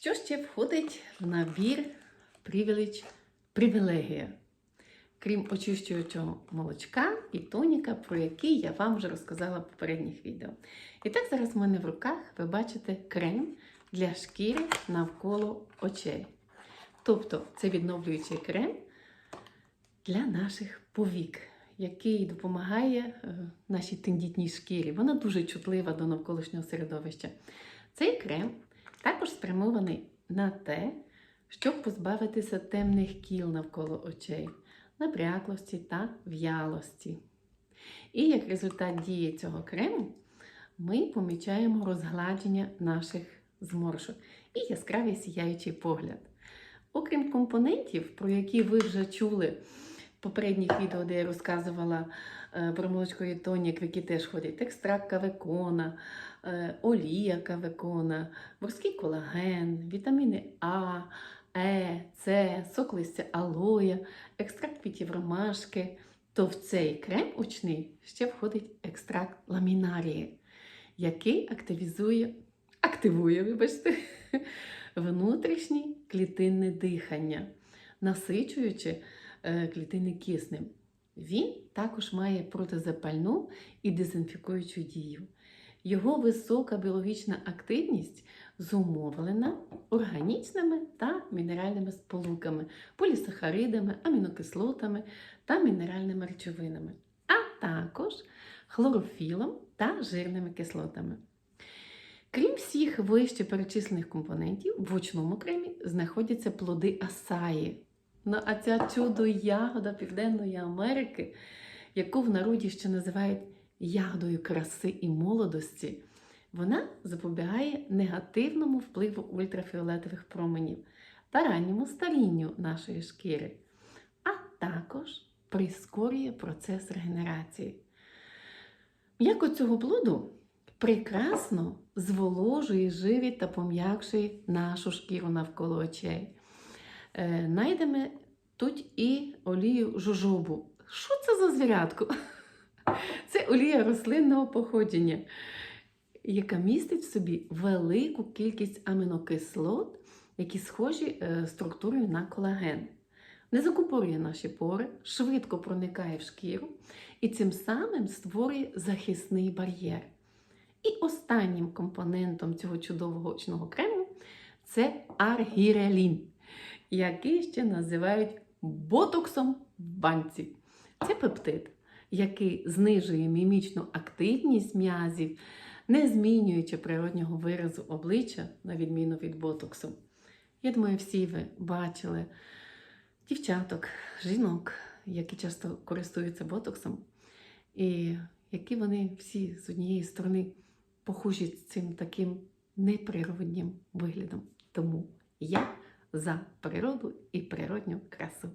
Що ще входить в набір привілеч привілегія? Крім очищуючого молочка і тоніка, про які я вам вже розказала в попередніх відео. І так зараз в мене в руках ви бачите крем для шкіри навколо очей. Тобто це відновлюючий крем для наших повік, який допомагає е, нашій тендітній шкірі. Вона дуже чутлива до навколишнього середовища. Цей крем також спрямований на те, щоб позбавитися темних кіл навколо очей, набряклості та в'ялості. І як результат дії цього крему ми помічаємо розгладження наших зморшок і яскравий сіяючий погляд. Окрім компонентів, про які ви вже чули попередніх відео, де я розказувала е, про молочко і тонік, в які теж входять екстракт кавекона, е, олія кавекона, морський колаген, вітаміни А, Е, С, сок листя алоя, екстракт квітів ромашки, то в цей крем очний ще входить екстракт ламінарії, який активізує, активує, вибачте, внутрішнє клітинне дихання, насичуючи клітини киснем. Він також має протизапальну і дезінфікуючу дію. Його висока біологічна активність зумовлена органічними та мінеральними сполуками, полісахаридами, амінокислотами та мінеральними речовинами, а також хлорофілом та жирними кислотами. Крім всіх вище перечислених компонентів, в очному кремі знаходяться плоди асаї. Ну, а ця чудо ягода Південної Америки, яку в народі ще називають ягодою краси і молодості, вона запобігає негативному впливу ультрафіолетових променів та ранньому старінню нашої шкіри, а також прискорює процес регенерації. М'яко цього плоду прекрасно зволожує, живить та пом'якшує нашу шкіру навколо очей. Е, Найдемо тут і олію жожобу. Що це за звірятко? Це олія рослинного походження, яка містить в собі велику кількість амінокислот, які схожі е, структурою на колаген. Не закупорює наші пори, швидко проникає в шкіру і цим самим створює захисний бар'єр. І останнім компонентом цього чудового очного крему це аргірелін, який ще називають ботоксом в банці. Це пептид, який знижує мімічну активність м'язів, не змінюючи природнього виразу обличчя, на відміну від ботоксу. Я думаю, всі ви бачили дівчаток, жінок, які часто користуються ботоксом, і які вони всі з однієї сторони похожі цим таким неприроднім виглядом. За природу і природню красу.